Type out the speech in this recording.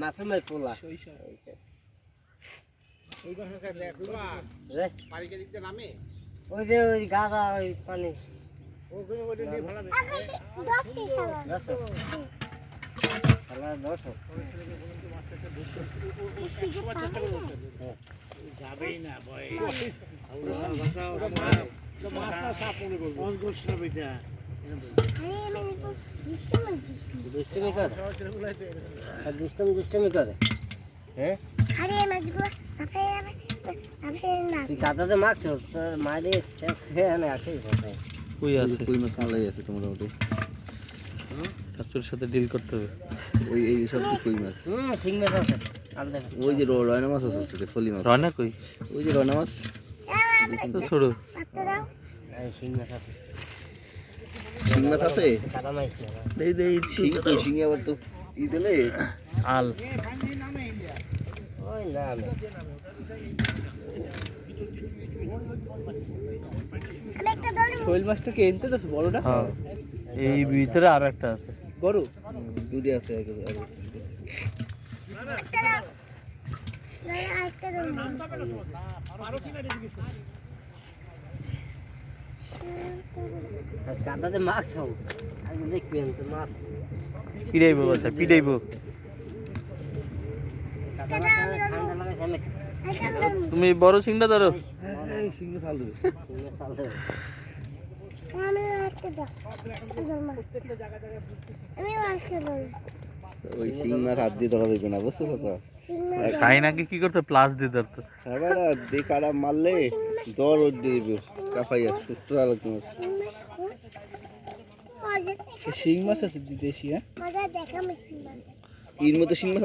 মাছ পোলা। ওই যে ওই গাদা ওই পানি। যাবেই না ভয় মাছ না সাপ মনে করব দুষ্টমি করে। আর দুষ্টমি দুষ্টমি করে। হ্যাঁ? তুই কাদাতে মাখছ তোর? কই আছে? কই মাছ মালাই আছে শাশুড়ির সাথে ডিল করতে হবে। ওই এই সব কই মাছ। হুম শিং মাছ আছে। ওই যে রয়না মাছ আছে ছোট ফলি মাছ। রয়না কই? ওই যে রয়না মাছ। তো ছোড়ো এই শিং মাছ আছে। শিং মাছ আছে এই যে শিং শিং আবার তো ই দিলে? আল। ওই না এনতে তো বড়টা? হ্যাঁ। এই ভিতরে আরও একটা আছে। বড় দুটি আছে এক- এক- আর কাদাতে মাছ দেখবেন তো মাছ? পিড়াইবো বাসা পিড়াইবো তুমি বড় সিংটা ধরো। মাছ হাল দেবে মাছ চালতে হবে। ওই শিং মাছ হাত দিয়ে ধরা দেবে না বুঝছ তো খাই নাকি? কি করতে প্লাস দিয়ে ধরতো এবার যে মারলে? জ্বর দিয়ে দেবে। কাফাইয়া সুস্থ আলো শিং মাছ আছে দেশি হ্যাঁ এর মতো শিং মাছ